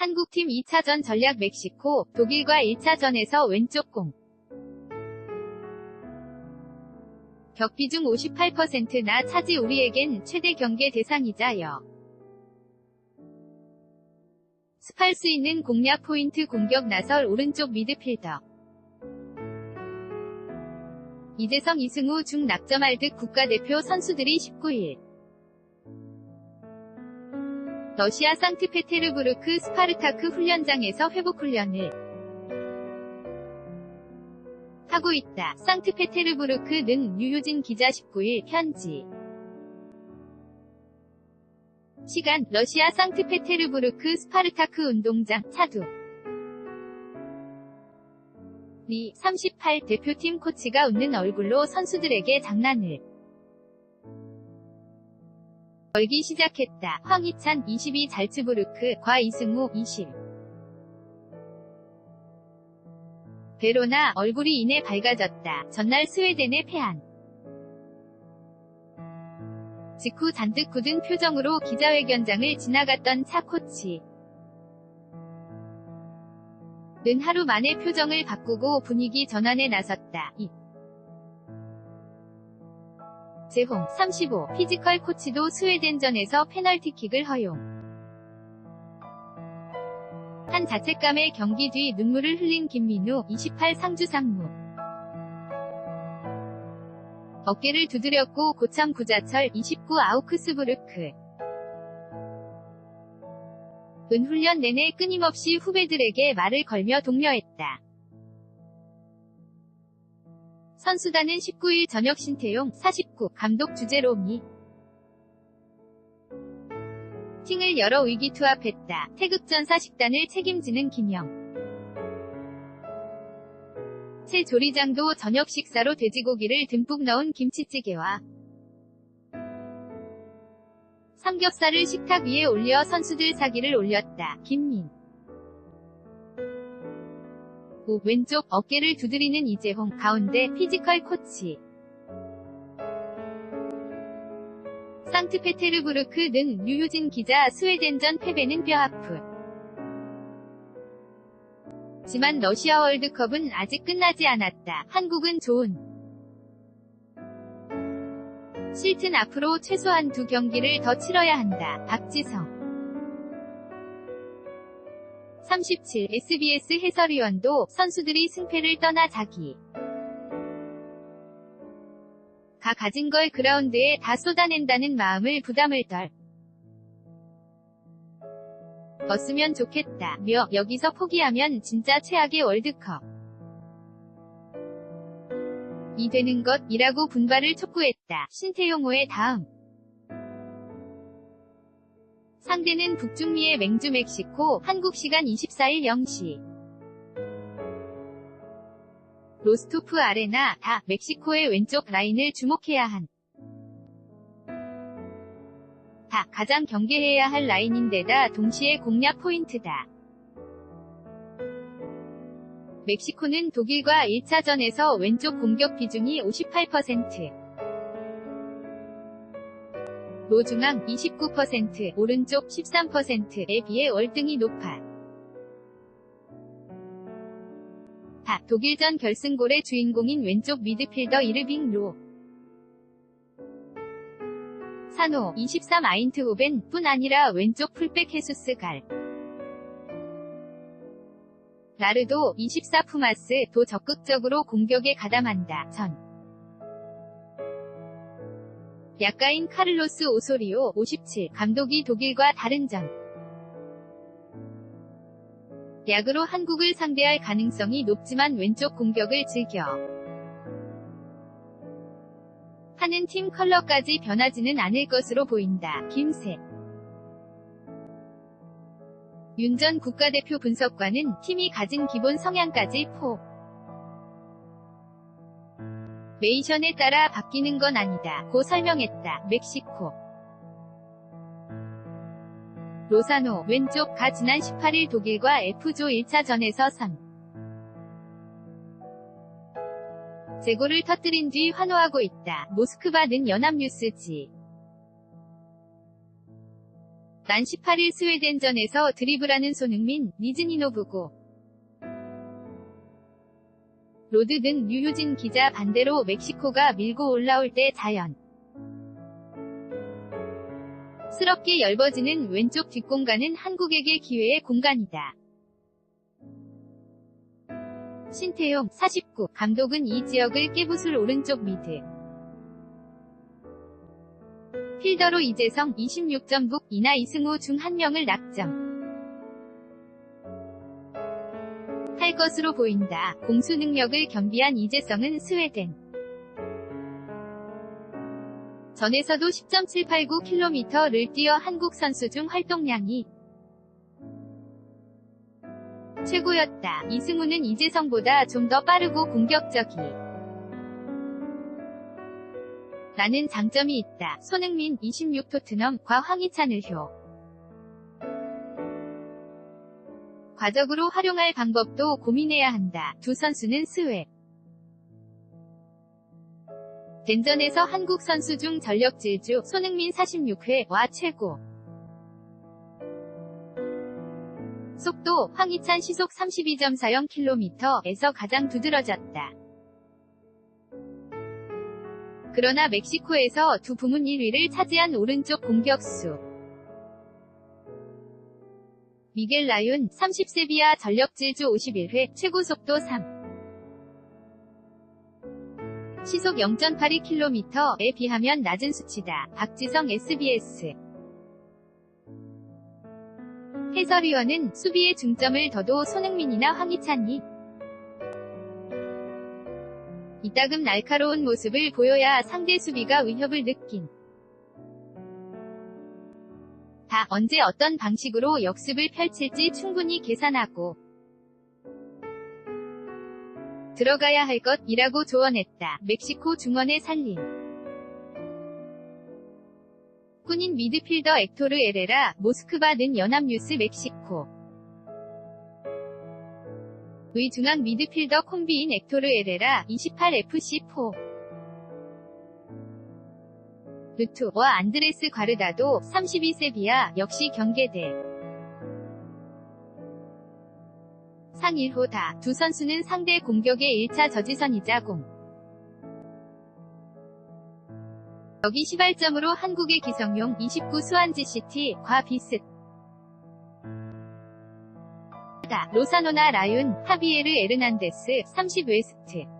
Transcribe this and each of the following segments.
한국팀 2차전 전략 멕시코, 독일과 1차전에서 왼쪽 공. 격비중 58%나 차지 우리에겐 최대 경계 대상이자요. 습할 수 있는 공략 포인트 공격 나설 오른쪽 미드필더. 이재성 이승우 중 낙점할 듯 국가대표 선수들이 19일 러시아 상트페테르부르크 스파르타크 훈련장에서 회복 훈련을 하고 있다. 상트페테르부르크는 유효진 기자 19일 현지 시간 러시아 상트페테르부르크 스파르타크 운동장 차두 리 38 대표팀 코치가 웃는 얼굴로 선수들에게 장난을 걸기 시작했다. 황희찬 22 잘츠부르크 과 이승우 20 베로나 얼굴이 이내 밝아졌다. 전날 스웨덴에 패한 직후 잔뜩 굳은 표정으로 기자회견장을 지나갔던 차 코치. 는 하루 만에 표정을 바꾸고 분위기 전환에 나섰다. 이 재홍 35 피지컬 코치도 스웨덴전에서 페널티킥을 허용. 한 자책감에 경기 뒤 눈물을 흘린 김민우 28 상주 상무. 어깨를 두드렸고 고참 구자철 29 아우크스부르크. 은 훈련 내내 끊임없이 후배들에게 말을 걸며 독려했다. 선수단은 19일 저녁 신태용 49 감독 주재로 미 팅을 열어 의기투합했다. 태극전 사 식단을 책임지는 김영 새 조리장도 저녁 식사로 돼지고기를 듬뿍 넣은 김치찌개와 삼겹살을 식탁 위에 올려 선수들 사기를 올렸다. 김민 우 왼쪽 어깨를 두드리는 이재홍 가운데 피지컬 코치 상트페테르부르크 는 유효진 기자 스웨덴전 패배는 뼈아프 지만 러시아 월드컵은 아직 끝나지 않았다. 한국은 좋은 실튼 앞으로 최소한 두 경기를 더 치러야 한다. 박지성 37 SBS 해설위원도 선수들이 승패를 떠나 자기 가 가진 걸 그라운드에 다 쏟아낸다는 마음을 부담을 덜 벗으면 좋겠다. 며 여기서 포기하면 진짜 최악의 월드컵 이 되는 것이라고 분발을 촉구했다. 신태용호의 다음 상대는 북중미의 맹주 멕시코, 한국 시간 24일 0시. 로스토프 아레나, 다, 멕시코의 왼쪽 라인을 주목해야 한. 다, 가장 경계해야 할 라인인데다 동시에 공략 포인트다. 멕시코는 독일과 1차전에서 왼쪽 공격 비중이 58%. 로중앙 29%, 오른쪽 13%에 비해 월등히 높아. 다 독일전 결승골의 주인공인 왼쪽 미드필더 이르빙 로. 사노 23 아인트호벤 뿐 아니라 왼쪽 풀백 헤수스 갈. 라르도 24 푸마스 도 적극적으로 공격에 가담한다. 전. 약가인 카를로스 오소리오 57 감독이 독일과 다른 점. 약으로 한국을 상대할 가능성이 높지만 왼쪽 공격을 즐겨 하는 팀 컬러까지 변하지는 않을 것으로 보인다. 김세 윤 전 국가대표 분석관은 팀이 가진 기본 성향까지 포 메이션에 따라 바뀌는 건 아니다. 고 설명했다. 멕시코 로사노 왼쪽 가 지난 18일 독일과 F조 1차전에서 선 재고를 터뜨린 뒤 환호하고 있다. 모스크바는 연합뉴스지. 난 18일 스웨덴전에서 드리블하는 손흥민, 니즈니노브고 로드 등 류효진 기자 반대로 멕시코가 밀고 올라올 때 자연. 스럽게 열버지는 왼쪽 뒷공간은 한국에게 기회의 공간이다. 신태용 49 감독은 이 지역을 깨부술 오른쪽 미드. 필더로 이재성 26점 북 이나 이승우 중 한 명을 낙점 것으로 보인다. 공수 능력을 겸비한 이재성은 스웨덴 전에서도 10.789km를 뛰어 한국 선수 중 활동량이 최고였다. 이승우는 이재성보다 좀 더 빠르고 공격적이 라는 장점이 있다. 손흥민 26 토트넘과 황희찬을 효 과적으로 활용할 방법도 고민해야 한다. 두 선수는 스웨 덴전에서 한국 선수 중 전력 질주 손흥민 46회와 최고 속도 황희찬 시속 32.40km에서 가장 두드러졌다. 그러나 멕시코에서 두 부문 1위를 차지한 오른쪽 공격수 미겔 라윤 30세비야 전력 질주 51회 최고 속도 3 시속 0.82km에 비하면 낮은 수치다. 박지성 SBS 해설위원은 수비의 중점을 둬도 손흥민이나 황희찬이 이따금 날카로운 모습을 보여야 상대 수비가 위협을 느낀 다 언제 어떤 방식으로 역습을 펼칠지 충분히 계산하고 들어가야 할 것이라고 조언했다. 멕시코 중원의 살림. 군인 미드필더 엑토르 에레라, 모스크바 는 연합뉴스 멕시코. 의 중앙 미드필더 콤비인 엑토르 에레라 28FC4 루투와 안드레스 과르다도 32세비야 역시 경계대 상 1호다. 두 선수는 상대 공격의 1차 저지선이자 공. 여기 시발점으로 한국의 기성용 29 수완지 시티 과 비슷. 다 로사노나 라윤, 하비에르 에르난데스 30 웨스트.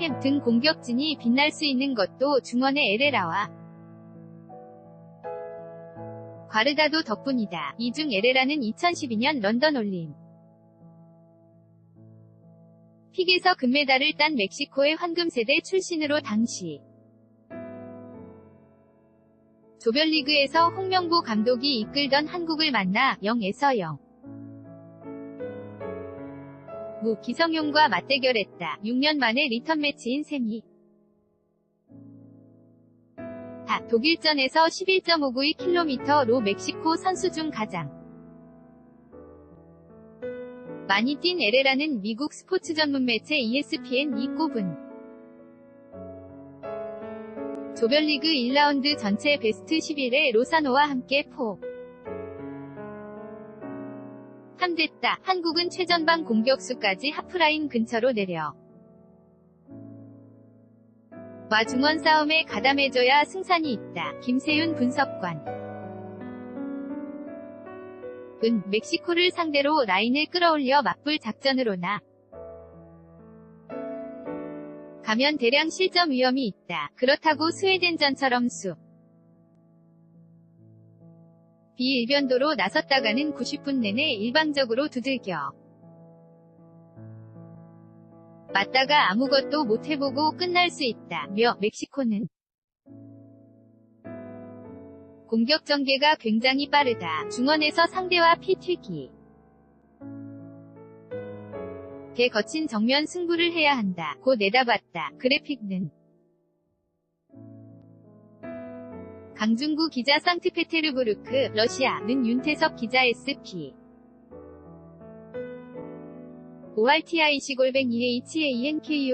햄 등 공격진이 빛날 수 있는 것도 중원의 에레라와 과르다도 덕분이다. 이중 에레라는 2012년 런던 올림 픽에서 금메달을 딴 멕시코의 황금세대 출신으로 당시 조별리그에서 홍명보 감독이 이끌던 한국을 만나 0에서 0. 무 기성용과 맞대결했다. 6년 만에 리턴 매치인 셈이. 다 독일전에서 11.592km로 멕시코 선수 중 가장 많이 뛴 에레라는 미국 스포츠 전문 매체 ESPN이 꼽은 조별리그 1라운드 전체 베스트 11에 로사노와 함께 포. 함됐다. 한국은 최전방 공격수까지 하프라인 근처로 내려. 와 중원 싸움에 가담해줘야 승산이 있다. 김세윤 분석관. 은 멕시코를 상대로 라인을 끌어올려 맞불 작전으로나 가면 대량 실점 위험이 있다. 그렇다고 스웨덴전처럼 수 비일변도로 나섰다가는 90분 내내 일방적으로 두들겨 맞다가 아무것도 못해보고 끝날 수 있다. 며 멕시코는 공격 전개가 굉장히 빠르다. 중원에서 상대와 피튀기 개 거친 정면 승부를 해야 한다. 고 내다봤다. 그래픽는 강중구 기자 상트페테르부르크, 러시아 는 윤태석 기자 SP. ORTIC 골뱅이 HANKUOKILBO.com